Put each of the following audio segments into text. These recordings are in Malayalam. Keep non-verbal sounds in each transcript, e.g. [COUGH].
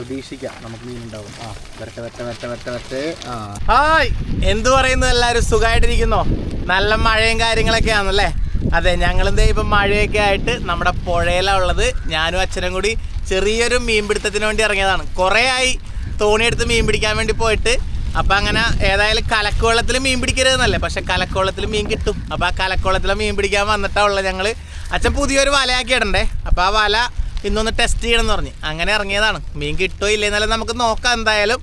പ്രതീക്ഷിക്കാം. നമുക്ക് മീൻ ഉണ്ടാവും. ആ വരട്ടെ വരട്ടെ വരട്ടെ വരട്ടെ വരട്ടെ. ആ. ഹായ്. എന്തു പറയുന്നു എല്ലാവരും? സുഖമായിട്ടിരിക്കുന്നോ? നല്ല മഴയും കാര്യങ്ങളൊക്കെ ആണല്ലേ അതെ ഞങ്ങളും ദേ ഇപ്പം മഴയൊക്കെ ആയിട്ട് നമ്മുടെ പുഴയിലാണ് ഉള്ളത്. ഞാനും അച്ഛനും കൂടി ചെറിയൊരു മീൻ പിടുത്തത്തിന് വേണ്ടി ഇറങ്ങിയതാണ്. കുറേ ആയി തോണിയെടുത്ത് മീൻ പിടിക്കാൻ വേണ്ടി പോയിട്ട്. അപ്പം അങ്ങനെ ഏതായാലും കലക്കുവെള്ളത്തിൽ മീൻ പിടിക്കരുതെന്നല്ലേ? പക്ഷെ കലക്കുവെള്ളത്തിൽ മീൻ കിട്ടും. അപ്പം ആ കലക്കോളത്തിലെ മീൻ പിടിക്കാൻ വന്നിട്ടാണ് ഉള്ളത് ഞങ്ങൾ അച്ഛൻ പുതിയൊരു വലയാക്കി ഇടണ്ടേ അപ്പം ആ വല ഇന്നൊന്ന് ടെസ്റ്റ് ചെയ്യണം എന്ന് പറഞ്ഞ്. അങ്ങനെ ഇറങ്ങിയതാണ്. മീൻ കിട്ടോ ഇല്ലേ എന്നാലും നമുക്ക് നോക്കാം എന്തായാലും.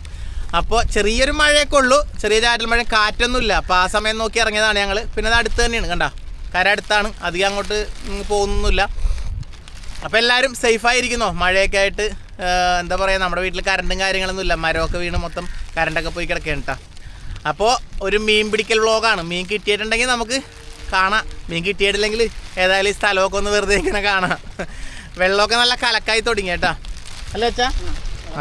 അപ്പോൾ ചെറിയൊരു മഴയൊക്കെ ഉള്ളൂ. ചെറിയ ചാറ്റൽ മഴ കാറ്റൊന്നുമില്ല. അപ്പോൾ ആ സമയം നോക്കി ഇറങ്ങിയതാണ് ഞങ്ങൾ പിന്നെ അത് അടുത്ത് തന്നെയാണ്. കണ്ട? കര അടുത്താണ്. അധികം അങ്ങോട്ട് പോകുന്നില്ല അപ്പോൾ എല്ലാവരും സേഫായിരിക്കുന്നോ മഴയൊക്കെ ആയിട്ട് എന്താ പറയുക നമ്മുടെ വീട്ടിൽ കറണ്ടും കാര്യങ്ങളൊന്നും ഇല്ല മരമൊക്കെ വീണ് മൊത്തം കറണ്ടൊക്കെ പോയി കിടക്കുകയാണ് കേട്ടോ. അപ്പോൾ ഒരു മീൻ പിടിക്കൽ വ്ളോഗാണ്. മീൻ കിട്ടിയിട്ടുണ്ടെങ്കിൽ നമുക്ക് കാണാം. മീൻ കിട്ടിയിട്ടില്ലെങ്കിൽ ഏതായാലും ഈ സ്ഥലമൊക്കെ ഒന്ന് വെറുതെ ഇങ്ങനെ കാണാം. വെള്ളമൊക്കെ നല്ല കലക്കായി തുടങ്ങി കേട്ടാ. അല്ലേ അച്ഛാ?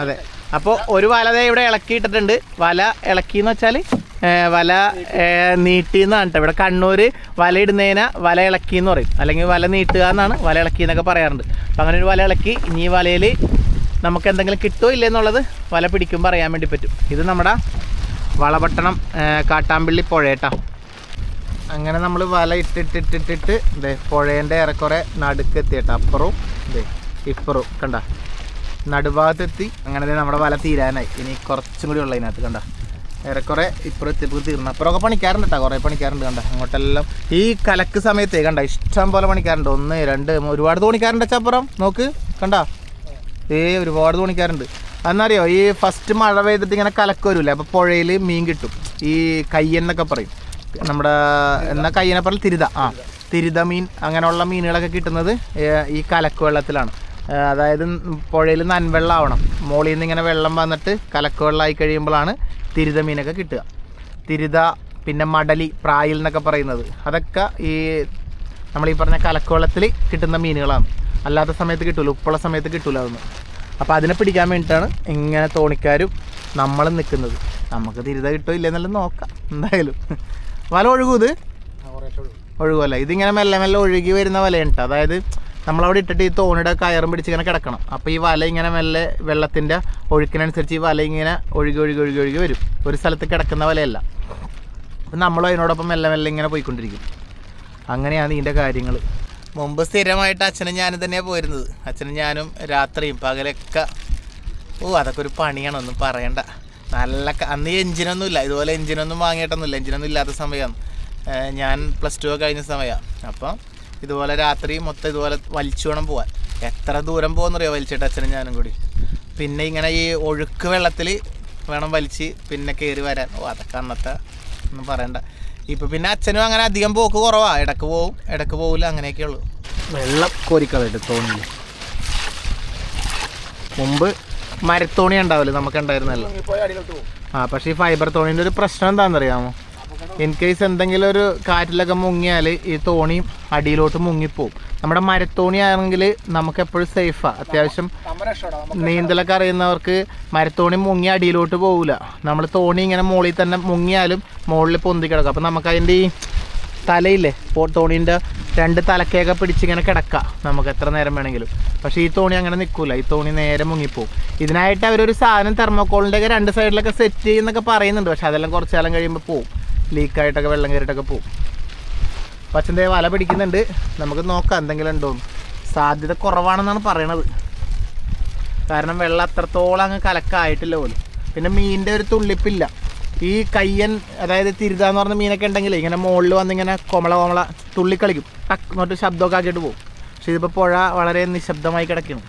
അതെ. അപ്പോൾ ഒരു വല ഇവിടെ ഇളക്കിയിട്ടിട്ടുണ്ട്. വല ഇളക്കി എന്ന് വെച്ചാൽ വല നീട്ടിന്നാണ് കേട്ടോ. ഇവിടെ കണ്ണൂർ വല ഇടുന്നതിന വല ഇളക്കി എന്ന് പറയും. അല്ലെങ്കിൽ വല നീട്ടുക എന്നാണ് വല ഇളക്കി എന്നൊക്കെ പറയാറുണ്ട്. അപ്പം അങ്ങനെ ഒരു വല ഇളക്കി ഇനി ഈ വലയിൽ നമുക്ക് എന്തെങ്കിലും കിട്ടുമോ ഇല്ലെന്നുള്ളത് വല പിടിക്കുമ്പോൾ അറിയാൻ വേണ്ടി പറ്റും. ഇത് നമ്മുടെ വളപട്ടണം കാട്ടാമ്പിള്ളി പുഴ പുഴയേട്ടാ അങ്ങനെ നമ്മൾ വല ഇട്ടിട്ടിട്ടിട്ടിട്ട് ഇതേ പുഴേന്റെ ഏറെക്കുറെ നടുക്കെത്തിയേട്ടാ അപ്പുറവും ഇതേ ഇപ്പുറവും കണ്ട? നടുഭാഗത്തെത്തി അങ്ങനെ നമ്മുടെ വല തീരാനായി. ഇനി കുറച്ചും കൂടി ഉള്ള ഇതിനകത്ത് കണ്ട? ഏറെക്കുറെ ഇപ്പുറം എത്തിയപ്പോൾ തീർന്നു. അപ്പുറമൊക്കെ പണിക്കാറുണ്ട് കേട്ടോ കുറേ പണിക്കാറുണ്ട് കണ്ട? അങ്ങോട്ടെല്ലാം ഈ കലക്ക് സമയത്തേ കണ്ട ഇഷ്ടം പോലെ പണിക്കാറുണ്ട്. ഒന്ന് രണ്ട് ഒരുപാട് തോണിക്കാറുണ്ട് വെച്ചാൽ അപ്പുറം നോക്ക് കണ്ട? ഏ ഒരുപാട് തോണിക്കാറുണ്ട് അന്നറിയോ ഈ ഫസ്റ്റ് മഴ പെയ്തിട്ട് ഇങ്ങനെ കലക്ക് വരില്ലേ? അപ്പോൾ പുഴയിൽ മീൻ കിട്ടും. ഈ കയ്യെന്നൊക്കെ പറയും. നമ്മുടെ എന്നാൽ കയ്യനെ പറയും തിരുത. ആ തിരുത മീൻ അങ്ങനെയുള്ള മീനുകളൊക്കെ കിട്ടുന്നത് ഈ കലക്ക് വെള്ളത്തിലാണ്. അതായത് പുഴയിൽ നൻവെള്ളമാവണം മുകളിൽ നിന്ന് ഇങ്ങനെ വെള്ളം വന്നിട്ട് കലക്ക് വെള്ളമായി കഴിയുമ്പോഴാണ് തിരുത മീനൊക്കെ കിട്ടുക. തിരുത പിന്നെ മടലി പ്രായിൽ എന്നൊക്കെ പറയുന്നത്. അതൊക്കെ ഈ നമ്മൾ ഈ പറഞ്ഞ കലക്കുവെള്ളത്തിൽ കിട്ടുന്ന മീനുകളാണ്. അല്ലാത്ത സമയത്ത് കിട്ടില്ല ഉപ്പുള്ള സമയത്ത് കിട്ടില്ല അതൊന്നും. അപ്പോൾ അതിനെ പിടിക്കാൻ വേണ്ടിയിട്ടാണ് ഇങ്ങനെ തോണിക്കാരും നമ്മൾ നിൽക്കുന്നത്. നമുക്ക് തിരിത കിട്ടോ ഇല്ലെന്നെല്ലാം നോക്കാം. എന്തായാലും. വല ഒഴുകും ഇത്? ഒഴുകുമല്ല ഇതിങ്ങനെ മെല്ലെ മെല്ലെ ഒഴുകി വരുന്ന വലയുണ്ട്. അതായത് നമ്മളവിടെ ഇട്ടിട്ട് ഈ തോണിയുടെ കയറും പിടിച്ച് ഇങ്ങനെ കിടക്കണം. അപ്പോൾ ഈ വല ഇങ്ങനെ മെല്ലെ വെള്ളത്തിന്റെ ഒഴുക്കിനനുസരിച്ച് ഈ വല ഇങ്ങനെ ഒഴുകി ഒഴുകി ഒഴുകി ഒഴുകി വരും. ഒരു സ്ഥലത്ത് കിടക്കുന്ന വലയല്ല. അപ്പം നമ്മളും അതിനോടൊപ്പം മെല്ലെ മെല്ലെ ഇങ്ങനെ പോയിക്കൊണ്ടിരിക്കും. അങ്ങനെയാണ് ഇതിന്റെ കാര്യങ്ങൾ മുമ്പ് സ്ഥിരമായിട്ട് അച്ഛനും ഞാനും തന്നെയാണ് പോയിരുന്നത്. അച്ഛനും ഞാനും രാത്രിയും പകലൊക്കെ ഓ അതൊക്കെ ഒരു പണിയാണ് ഒന്നും പറയണ്ട. നല്ല അന്ന് ഈ എഞ്ചിനൊന്നും ഇല്ല ഇതുപോലെ എഞ്ചിനൊന്നും വാങ്ങിയിട്ടൊന്നുമില്ല. എഞ്ചിനൊന്നും ഇല്ലാത്ത സമയമാണ് ഞാൻ പ്ലസ് ടു ഒക്കെ കഴിഞ്ഞ സമയമാണ് അപ്പം ഇതുപോലെ രാത്രി മൊത്തം ഇതുപോലെ വലിച്ചു വേണം പോവാൻ. എത്ര ദൂരം പോകുന്നറിയോ വലിച്ചിട്ട് അച്ഛനും ഞാനും കൂടി? പിന്നെ ഇങ്ങനെ ഈ ഒഴുക്ക് വെള്ളത്തിൽ വേണം വലിച്ച് പിന്നെ കയറി വരാൻ. ഓ അതൊക്കെ അന്നത്തെ ഒന്നും പറയണ്ട. ഇപ്പം പിന്നെ അച്ഛനും അങ്ങനെ അധികം പോക്ക് കുറവാണ് ഇടയ്ക്ക് പോവും ഇടയ്ക്ക് പോവില്ല. അങ്ങനെയൊക്കെ ഉള്ളൂ. വെള്ളം കോരിക്കളയിട്ട് തോന്നില്ല മുമ്പ് മരത്തോണി ഉണ്ടാവില്ല? നമുക്ക് ഉണ്ടായിരുന്നല്ലോ. ആ പക്ഷേ ഈ ഫൈബർ തോണീന്റെ ഒരു പ്രശ്നം എന്താണെന്നറിയാമോ? ഇൻ കേസ് എന്തെങ്കിലും ഒരു കാറ്റിലൊക്കെ മുങ്ങിയാൽ ഈ തോണി അടിയിലോട്ട് മുങ്ങിപ്പോവും. നമ്മുടെ മരത്തോണി ആണെങ്കിൽ നമുക്ക് എപ്പോഴും സേഫാണ് അത്യാവശ്യം നീന്തലൊക്കെ അറിയുന്നവർക്ക് മരത്തോണി മുങ്ങി അടിയിലോട്ട് പോകില്ല നമ്മൾ തോണി ഇങ്ങനെ മുകളിൽ തന്നെ മുങ്ങിയാലും മുകളിൽ പൊന്തി കിടക്കും. അപ്പം നമുക്ക് അതിന്റെ ഈ തലയില്ലേ? ഇപ്പോൾ തോണീന്റെ രണ്ട് തലക്കേക്ക പിടിച്ച് ഇങ്ങനെ കിടക്കാം. നമുക്ക് എത്ര നേരം വേണമെങ്കിലും. പക്ഷേ ഈ തോണി അങ്ങനെ നിൽക്കില്ല ഈ തോണി നേരെ മുങ്ങിപ്പോവും. ഇതിനായിട്ട് അവരൊരു സാധനം തെർമോക്കോളിന്റെ ഒക്കെ രണ്ട് സൈഡിലൊക്കെ സെറ്റ് ചെയ്യുന്നൊക്കെ പറയുന്നുണ്ട്. പക്ഷേ അതെല്ലാം കുറച്ച് കാലം കഴിയുമ്പോൾ പോവും. ലീക്കായിട്ടൊക്കെ വെള്ളം കയറിയിട്ടൊക്കെ പോവും. പച്ചന്തേ വല പിടിക്കുന്നുണ്ട്. നമുക്ക് നോക്കാം എന്തെങ്കിലും ഉണ്ടോ സാധ്യത കുറവാണെന്നാണ് പറയണത്. കാരണം വെള്ളം അത്രത്തോളം അങ്ങ് കലക്കായിട്ടില്ല പോലും. പിന്നെ മീനിന്റെ ഒരു തുള്ളിപ്പില്ല. ഈ കയ്യൻ അതായത് തിരുത എന്ന് പറഞ്ഞ മീനൊക്കെ ഉണ്ടെങ്കിൽ ഇങ്ങനെ മുകളിൽ വന്ന് ഇങ്ങനെ കൊമള കൊമള തുള്ളിക്കളിക്കും. ടക്ക് എന്നിട്ട് ശബ്ദമൊക്കെ ആക്കിയിട്ട് പോകും പക്ഷെ ഇതിപ്പോൾ പുഴ വളരെ നിശബ്ദമായി കിടക്കുന്നു.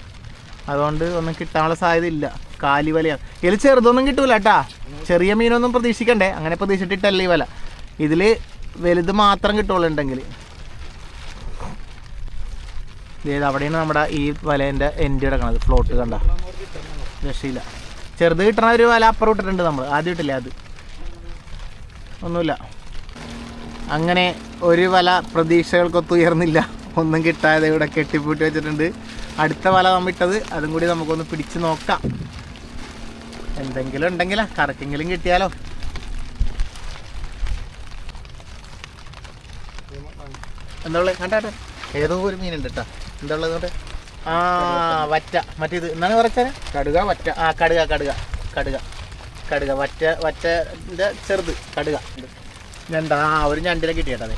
അതുകൊണ്ട് ഒന്നും കിട്ടാനുള്ള സാധ്യത ഇല്ല. കാലി വലയാണ്. ഇതിൽ ചെറുതൊന്നും കിട്ടൂല കേട്ടാ. ചെറിയ മീനൊന്നും പ്രതീക്ഷിക്കണ്ടേ. അങ്ങനെ പ്രതീക്ഷിച്ചിട്ടല്ല ഈ വല. ഇതിൽ വലുത് മാത്രം കിട്ടുള്ളൂ ഉണ്ടെങ്കിൽ. ഇത് അവിടെയാണ് നമ്മുടെ ഈ വലേന്റെ എൻഡ് കിടക്കണത്. ഫ്ലോട്ട് കണ്ട. രക്ഷയില്ല. ചെറുത് കിട്ടണ ഒരു വല അപ്പുറം ഇട്ടിട്ടുണ്ട് നമ്മൾ. ആദ്യം ഇട്ടില്ലേ അത്? ഒന്നുമില്ല. അങ്ങനെ ഒരു വല പ്രതീക്ഷകൾക്കൊത്ത് ഉയർന്നില്ല. ഒന്നും കിട്ടാതെ ഇവിടെ കെട്ടിപ്പൂട്ടി വെച്ചിട്ടുണ്ട്. അടുത്ത വല നമ്മിട്ടത് അതും കൂടി നമുക്കൊന്ന് പിടിച്ച് നോക്കാം. എന്തെങ്കിലും ഉണ്ടെങ്കിലാ കറക്കെങ്കിലും കിട്ടിയാലോ. എന്താ ഉള്ളത് ഏതോ ഒരു മീനുണ്ട് കേട്ടോ എന്താ ഉള്ളത് കൊണ്ട്? ആ വറ്റ. മറ്റേത് എന്താണ് കുറച്ചാൽ കടുക വറ്റ. ആ കടുക കടുക. കടുക. കടുക. വറ്റ വറ്റന്റെ ചെറുത് കടുക. ഞണ്ട്. ആ ഒരു ഞണ്ടിനെ കിട്ടിയേട്ടത്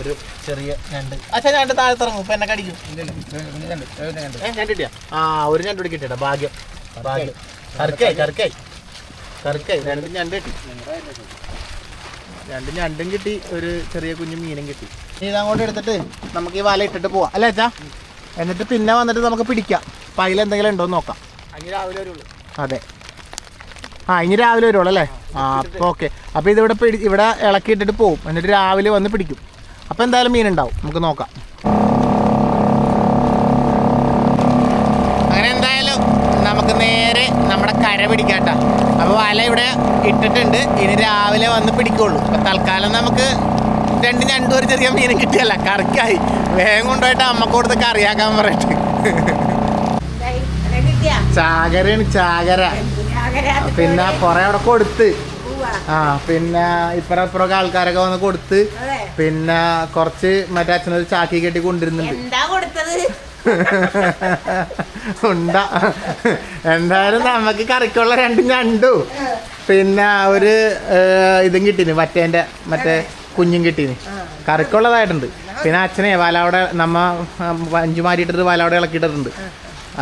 ഒരു ചെറിയ ഞണ്ട്. അച്ഛാ ഞണ്ട് താഴെ ഇറങ്ങും ഇപ്പൊ എന്നെ കടിക്കും. കിട്ടിയ ഞണ്ട്. കിട്ടിയാ? ആ ഒരു ഞണ്ട് കൂടി കിട്ടിയട്ടാ ഭാഗ്യം. ഭാഗ്യം. കറുക്കായി കറുക്കായി. കറുക്കായി. രണ്ട് ഞണ്ട് കിട്ടി. രണ്ട് ഞണ്ടും കിട്ടി. ഒരു ചെറിയ കുഞ്ഞു മീനും കിട്ടി. ഇതങ്ങോട്ട് എടുത്തിട്ട് നമുക്ക് ഈ വല ഇട്ടിട്ട് പോവാം. അല്ലേ അച്ഛാ? എന്നിട്ട് പിന്നെ വന്നിട്ട് നമുക്ക് പിടിക്കാം. അപ്പൊ അതിലെന്തെങ്കിലും ഉണ്ടോ എന്ന് നോക്കാം. രാവിലെ വരുള്ളൂ. അതെ. ആ ഇനി രാവിലെ വരുള്ളൂ അല്ലേ? ആ ഓക്കെ അപ്പോൾ ഇതിവിടെ പിടി ഇവിടെ ഇളക്കിയിട്ടിട്ട് പോകും എന്നിട്ട് രാവിലെ വന്ന് പിടിക്കും. അപ്പോൾ എന്തായാലും മീൻ ഉണ്ടാവും. നമുക്ക് നോക്കാം. അങ്ങനെ എന്തായാലും നമുക്ക് നേരെ നമ്മുടെ കര പിടിക്കാട്ട. അപ്പോൾ വല ഇവിടെ ഇട്ടിട്ടുണ്ട്. ഇനി രാവിലെ വന്ന് പിടിക്കുള്ളൂ. അപ്പോൾ തൽക്കാലം നമുക്ക് രണ്ട് രണ്ടും ഒരു ചെറിയ മീനും കിട്ടിയല്ല. കറിക്കായി. വേഗം കൊണ്ടുപോയിട്ട് അമ്മയ്ക്ക് കൊടുത്ത് കറിയാക്കാൻ പറയട്ടെ. ചാകരയാണ് ചാകര. പിന്നെ കൊറേ അവിടെ കൊടുത്ത്. ആ പിന്നെ ഇപ്പറ ഇപ്പറൊക്കെ ആൾക്കാരൊക്കെ വന്ന് കൊടുത്ത്. പിന്നെ കുറച്ച് മറ്റേ അച്ഛനൊരു ചാക്കി കെട്ടി കൊണ്ടിരുന്നുണ്ട് [LAUGHS] ഉണ്ട. എന്തായാലും നമുക്ക് കറിക്കുള്ള രണ്ട് ഞണ്ടു. പിന്നെ ഒരു ഇതും കിട്ടീന് മറ്റേന്റെ മറ്റേ കുഞ്ഞും കിട്ടീന്. കറിക്കുള്ളതായിട്ടുണ്ട്. പിന്നെ അച്ഛനെ വല അവിടെ നമ്മ അഞ്ചു മാറ്റിയിട്ടിട്ട് വല അവിടെ ഇളക്കിയിട്ടിട്ടുണ്ട്.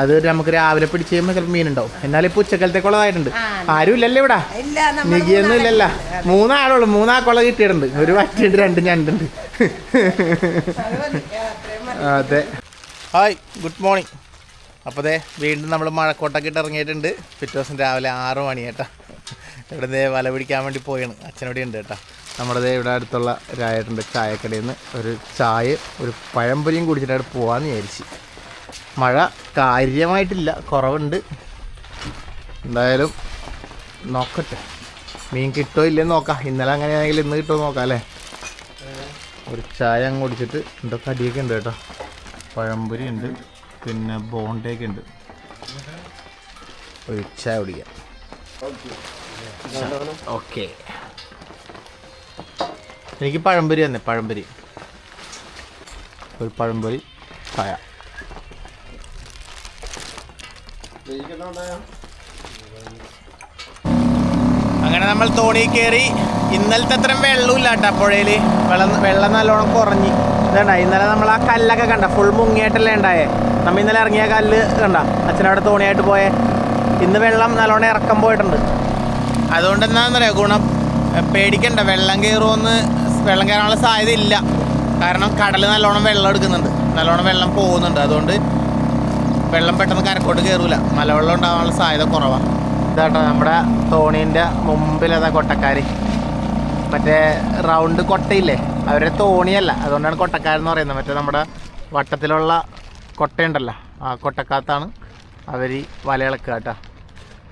അത് നമുക്ക് രാവിലെ പിടിച്ച് കഴിയുമ്പോൾ ചിലപ്പോൾ മീനുണ്ടാവും. എന്നാലും ഇപ്പൊ ഉച്ചക്കലത്തേക്കുള്ളതായിട്ടുണ്ട്. ആരും ഇല്ലല്ലോ ഇവിടെ. നികിയൊന്നും ഇല്ലല്ല. മൂന്നാളുള്ളൂ. മൂന്നാക്കുള്ള കിട്ടിയിട്ടുണ്ട്. ഒരു വറ്റിയുണ്ട് രണ്ട് ഞണ്ടുണ്ട്. അതെ. Hi good morning. അപ്പോൾ അതെ വീണ്ടും നമ്മൾ മഴക്കോട്ടൊക്കെ ഇട്ട് ഇറങ്ങിയിട്ടുണ്ട്. പിറ്റേ ദിവസം രാവിലെ ആറ് മണി കേട്ടോ ഇവിടെ ദേ വല പിടിക്കാൻ വേണ്ടി പോയാണ്. അച്ഛനോടെ ഉണ്ട് കേട്ടോ. നമ്മുടെ ഇവിടെ അടുത്തുള്ള രായട്ടുണ്ട് ചായക്കടയിൽ നിന്ന് ഒരു ചായ ഒരു പഴംപൊരിയും കുടിച്ചിട്ട് പോകാമെന്ന് വിചാരിച്ച്. മഴ കാര്യമായിട്ടില്ല. കുറവുണ്ട്. എന്തായാലും നോക്കട്ടെ. മീൻ കിട്ടോ ഇല്ലെന്ന് നോക്കാം. ഇന്നലെ അങ്ങനെയാണെങ്കിൽ ഇന്ന് കിട്ടുമോ നോക്കാം അല്ലേ? ഒരു ചായ അങ്ങ് കുടിച്ചിട്ട് എന്തോ കടിയൊക്കെ ഉണ്ട് കേട്ടോ. പഴംപൊരി ഉണ്ട്. പിന്നെ ബോണ്ടയൊക്കെ ഉണ്ട്. ഒരു ചായ കുടിക്കാം. ഓക്കെ. എനിക്ക് പഴംപൊരി തന്നെ പഴംപൊരി. ഒരു പഴംപൊരി ചായ. അങ്ങനെ നമ്മൾ തോണി കയറി ഇന്നലത്തെ അത്രയും വെള്ളമില്ല കേട്ടോ പുഴയിൽ വെള്ളം വെള്ളം നല്ലോണം കുറഞ്ഞു. ഇതണ്ട ഇന്നലെ നമ്മൾ ആ കല്ലൊക്കെ കണ്ട. ഫുൾ മുങ്ങിയായിട്ടല്ലേ ഉണ്ടായേ. നമ്മ ഇന്നലെ ഇറങ്ങിയ കല്ല് കണ്ട. അച്ഛനവിടെ തോണിയായിട്ട് പോയേ. ഇന്ന് വെള്ളം നല്ലോണം ഇറക്കം പോയിട്ടുണ്ട്. അതുകൊണ്ട് എന്താണെന്ന് പറയാ ഗുണം പേടിക്കണ്ട. വെള്ളം കയറുമെന്ന് വെള്ളം കയറാനുള്ള സാധ്യത ഇല്ല കാരണം കടൽ നല്ലോണം വെള്ളം എടുക്കുന്നുണ്ട്. നല്ലോണം വെള്ളം പോകുന്നുണ്ട്. അതുകൊണ്ട് വെള്ളം പെട്ടെന്ന് കരക്കോട്ട് കയറൂല മലവെള്ളം ഉണ്ടാകാനുള്ള സാധ്യത കുറവാണ് ഇതാട്ടോ നമ്മുടെ തോണീന്റെ മുമ്പിലതാ കൊട്ടക്കാരി. മറ്റേ റൗണ്ട് കൊട്ടയില്ലേ? അവരുടെ തോണിയല്ല. അതുകൊണ്ടാണ് കൊട്ടക്കാരെന്ന് പറയുന്നത്. മറ്റേ നമ്മുടെ വട്ടത്തിലുള്ള കൊട്ടയുണ്ടല്ലോ. ആ കൊട്ടക്കാത്താണ് അവർ വലയിളക്കുക കേട്ടോ.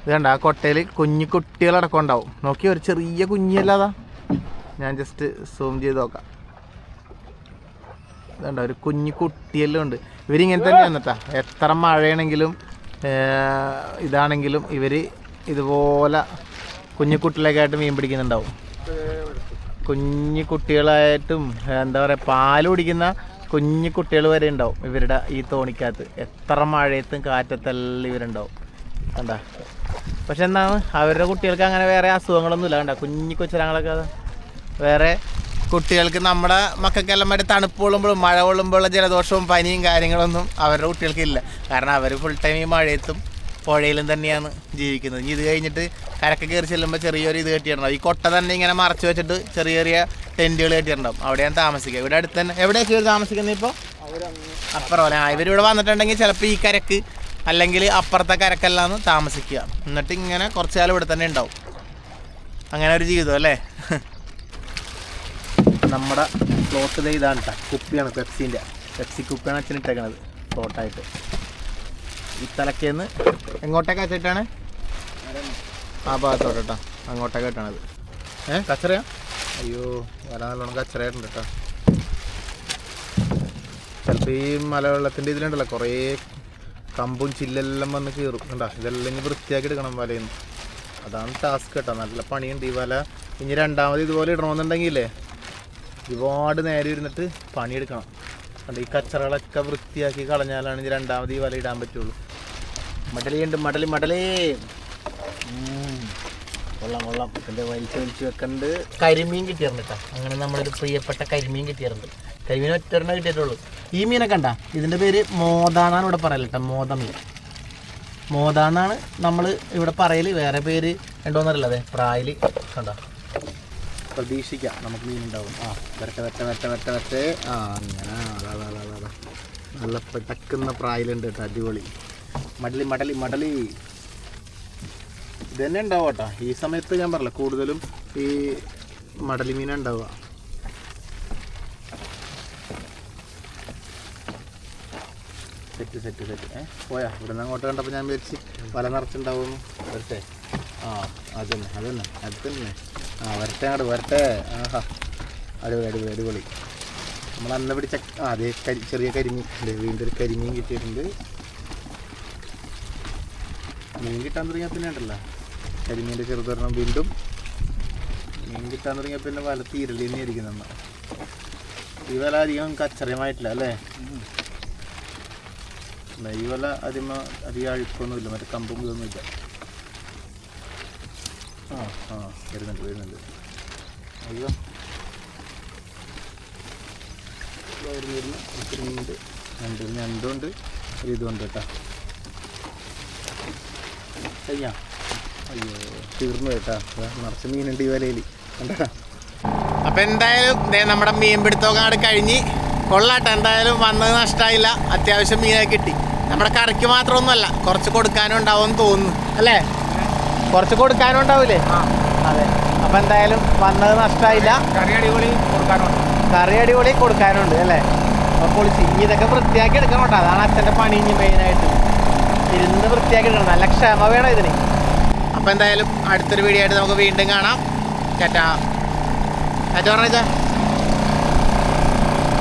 ഇത് കണ്ട? ആ കൊട്ടയിൽ കുഞ്ഞു കുട്ടികളടക്കം ഉണ്ടാവും. നോക്കി ഒരു ചെറിയ കുഞ്ഞല്ലാതാ ഞാൻ ജസ്റ്റ് സൂം ചെയ്ത് നോക്കാം. ഇതുണ്ട ഒരു കുഞ്ഞു കുട്ടിയെല്ലാം ഉണ്ട് ഇവരിങ്ങനെ തന്നെ വന്നിട്ടാ. എത്ര മഴയാണെങ്കിലും ഇതാണെങ്കിലും ഇവർ ഇതുപോലെ കുഞ്ഞു കുട്ടികളൊക്കെയായിട്ട് മീൻ പിടിക്കുന്നുണ്ടാവും. കുഞ്ഞു കുട്ടികളായിട്ടും എന്താ പറയുക പാൽ കുടിക്കുന്ന കുഞ്ഞു കുട്ടികൾ വരെ ഉണ്ടാവും ഇവരുടെ ഈ തോണിക്കകത്ത്. എത്ര മഴയത്തും കാറ്റത്തെല്ലാം ഇവരുണ്ടാവും. കണ്ട? പക്ഷെ എന്താണ് അവരുടെ കുട്ടികൾക്ക് അങ്ങനെ വേറെ അസുഖങ്ങളൊന്നുമില്ല. കണ്ട? കുഞ്ഞു കൊച്ചുരങ്ങളൊക്കെ വേറെ കുട്ടികൾക്ക് നമ്മുടെ മക്കൾക്കെല്ലാം മറ്റേ തണുപ്പ് കൊള്ളുമ്പോഴും മഴ കൊള്ളുമ്പോഴുള്ള ജലദോഷവും പനിയും കാര്യങ്ങളൊന്നും അവരുടെ കുട്ടികൾക്ക് ഇല്ല. കാരണം അവർ ഫുൾ ടൈം ഈ മഴയത്തും പുഴയിലും തന്നെയാണ് ജീവിക്കുന്നത്. ഇനി ഇത് കഴിഞ്ഞിട്ട് കരക്ക് കയറി ചെല്ലുമ്പോൾ ചെറിയൊരു ഇത് കെട്ടിയിട്ടുണ്ടാവും. ഈ കൊട്ട തന്നെ ഇങ്ങനെ മറച്ചു വെച്ചിട്ട് ചെറിയ ചെറിയ ടെന്റുകൾ കെട്ടിയിട്ടുണ്ടാവും. അവിടെയാണ് താമസിക്കുക ഇവിടെ അടുത്ത് തന്നെ എവിടെയൊക്കെ ഇവർ താമസിക്കുന്നത് ഇപ്പോൾ അപ്പുറം അല്ലെ? ഇവരിവിടെ വന്നിട്ടുണ്ടെങ്കിൽ ചിലപ്പോൾ ഈ കരക്ക് അല്ലെങ്കിൽ അപ്പുറത്തെ കരക്കെല്ലാം താമസിക്കുക. എന്നിട്ട് ഇങ്ങനെ കുറച്ച് കാലം ഇവിടെ തന്നെ ഉണ്ടാവും. അങ്ങനെ ഒരു ജീവിതം അല്ലേ? നമ്മുടെ ഫ്ലോട്ട് ഇത് ഇതാണ് കേട്ടോ കുപ്പിയാണ് പെപ്സിന്റെ പെപ്സി കുപ്പിയാണ് അച്ഛൻ ഇട്ടേക്കണത് ഫ്ലോട്ടായിട്ട് ഈ തലക്കേന്ന് എങ്ങോട്ടേക്ക് അച്ഛട്ടാണ് ആ ഭാഗത്തോട്ട് കേട്ടോ അങ്ങോട്ടേക്ക് ഇട്ടാണത് ഏ? കച്ചറയാ? അയ്യോ വരാൻ നല്ലോണം കച്ചറയായിട്ടുണ്ട് കേട്ടോ ചിലപ്പോൾ ഈ മലവെള്ളത്തിന്റെ ഇതിലുണ്ടല്ലോ കുറേ കമ്പും ചില്ലെല്ലാം വന്ന് കീറും. കണ്ടാ ഇതെല്ലാം ഇനി വൃത്തിയാക്കി എടുക്കണം വലയിൽ അതാണ് ടാസ്ക് കേട്ടോ നല്ല പണിയുണ്ട് ഈ വല. ഇനി രണ്ടാമത് ഇതുപോലെ ഇടണമെന്നുണ്ടെങ്കിലേ ഒരുപാട് നേരെ ഇരുന്നിട്ട് പണിയെടുക്കണം. അതുകൊണ്ട് ഈ കച്ചറകളൊക്കെ വൃത്തിയാക്കി കളഞ്ഞാലാണ് ഇനി രണ്ടാമത് ഈ വല ഇടാൻ പറ്റുള്ളൂ. മടലിയുണ്ട് മടലി മടലേ. കൊള്ളാം കൊള്ളാം. ഇതിന്റെ വലിച്ചു വലിച്ചു വെക്കണ്ട്. കരിമീൻ കിട്ടിയിട്ടുണ്ട് കേട്ടോ. അങ്ങനെ നമ്മളൊരു പ്രിയപ്പെട്ട കരിമീൻ കിട്ടിയിട്ടുണ്ട്. കരിമീൻ ഒറ്റൊരെണ്ണം കിട്ടിയിട്ടുള്ളൂ. ഈ മീനൊക്കെ കണ്ട? ഇതിന്റെ പേര് മോതാന്നാണ് ഇവിടെ പറയൽ കേട്ടോ മോത മീൻ നമ്മൾ ഇവിടെ പറയൽ വേറെ പേര് ഉണ്ടോന്നറിയില്ല. അതെ പ്രായൽ കണ്ട? പ്രതീക്ഷിക്കാം നമുക്ക് മീൻ ഉണ്ടാവും. ആ വരട്ടെ വരട്ടെ വരട്ടെ വരട്ടെ വരട്ടെ. ആ അങ്ങനെ നല്ല പെട്ടക്കുന്ന പ്രായലുണ്ട് കേട്ടോ അടിപൊളി. മടലി മടലി മടലി. ഇത് തന്നെ ഉണ്ടാവും കേട്ടോ. ഈ സമയത്ത് ഞാൻ പറഞ്ഞില്ല കൂടുതലും ഈ മടലി മീനാണ് ഉണ്ടാവുക. Set set set. ഏ പോയാ. ഇവിടെ നിന്ന് അങ്ങോട്ട് കണ്ടപ്പോൾ ഞാൻ വിചാരിച്ച് വല നിറച്ചുണ്ടാവുമെന്ന് വരട്ടെ. ആ അതന്നെ അതന്നെ അത് തന്നെ. ആ വരട്ടെ അങ്ങോട്ട് വരട്ടെ. ആഹാ. അടിപൊളി അടിപൊളി അടിപൊളി. നമ്മൾ അന്ന് പിടിച്ച ആ അതേ കരി ചെറിയ കരിമീൻ അല്ലേ വീണ്ടും ഒരു കരിമീൻ കിട്ടിയിട്ടുണ്ട്. മീൻ കിട്ടാൻ തുടങ്ങിയാൽ പിന്നെ ഉണ്ടല്ലോ. കരിമീന്റെ ചെറുതൊരെണ്ണം വീണ്ടും. മീൻ കിട്ടാൻ തുടങ്ങിയാൽ പിന്നെ വല തീരലി തന്നെയായിരിക്കും നമ്മൾ. ഈ വല അധികം കച്ചറയമായിട്ടില്ല അല്ലേ ഈ വല അധികം അധികം അഴുക്കൊന്നുമില്ല മറ്റേ കമ്പും ഇതൊന്നുമില്ല. ആ ആ വരുന്നുണ്ട് വരുന്നുണ്ട്. അയ്യോ. വരുന്നു വരുന്നു ഒത്തിരി മീനുണ്ട് രണ്ട് ഞണ്ടുണ്ട് ഒരു ഇതുണ്ട് കേട്ടോ. അയ്യാ. അയ്യോ തീർന്നു കേട്ടാ. നിറച്ച് മീനുണ്ട് ഈ വലയിൽ. കണ്ടാ? അപ്പൊ എന്തായാലും ദേ നമ്മുടെ മീൻ പിടുത്തമൊക്കെ കഴിഞ്ഞ് കൊള്ളാട്ടെ. എന്തായാലും വന്നത് നഷ്ടമായില്ല അത്യാവശ്യം മീനൊക്കെ കിട്ടി. നമ്മുടെ കറിക്ക് മാത്രമൊന്നുമല്ല കുറച്ച് കൊടുക്കാനും ഉണ്ടാവും തോന്നുന്നു. അല്ലേ? കുറച്ച് കൊടുക്കാനും ഉണ്ടാവില്ലേ അതെ. അപ്പൊ എന്തായാലും വന്നത് നഷ്ടമായില്ല കറി അടിപൊളി കൊടുക്കാനുണ്ട്. കറി അടിപൊളി കൊടുക്കാനുണ്ട് അല്ലേ? അപ്പൊ പൊളിച്ച്. ഇനി ഇതൊക്കെ വൃത്തിയാക്കി എടുക്കണം കേട്ടോ. അതാണ് അച്ഛന്റെ പണി ഇനി മെയിനായിട്ട് ഇരുന്ന് വൃത്തിയാക്കി എടുക്കണം. നല്ല ക്ഷമ വേണം ഇതിന്. അപ്പൊ എന്തായാലും അടുത്തൊരു വീഡിയോ ആയിട്ട് നമുക്ക് വീണ്ടും കാണാം. ചേട്ടാ ചേട്ടാ പറഞ്ഞാ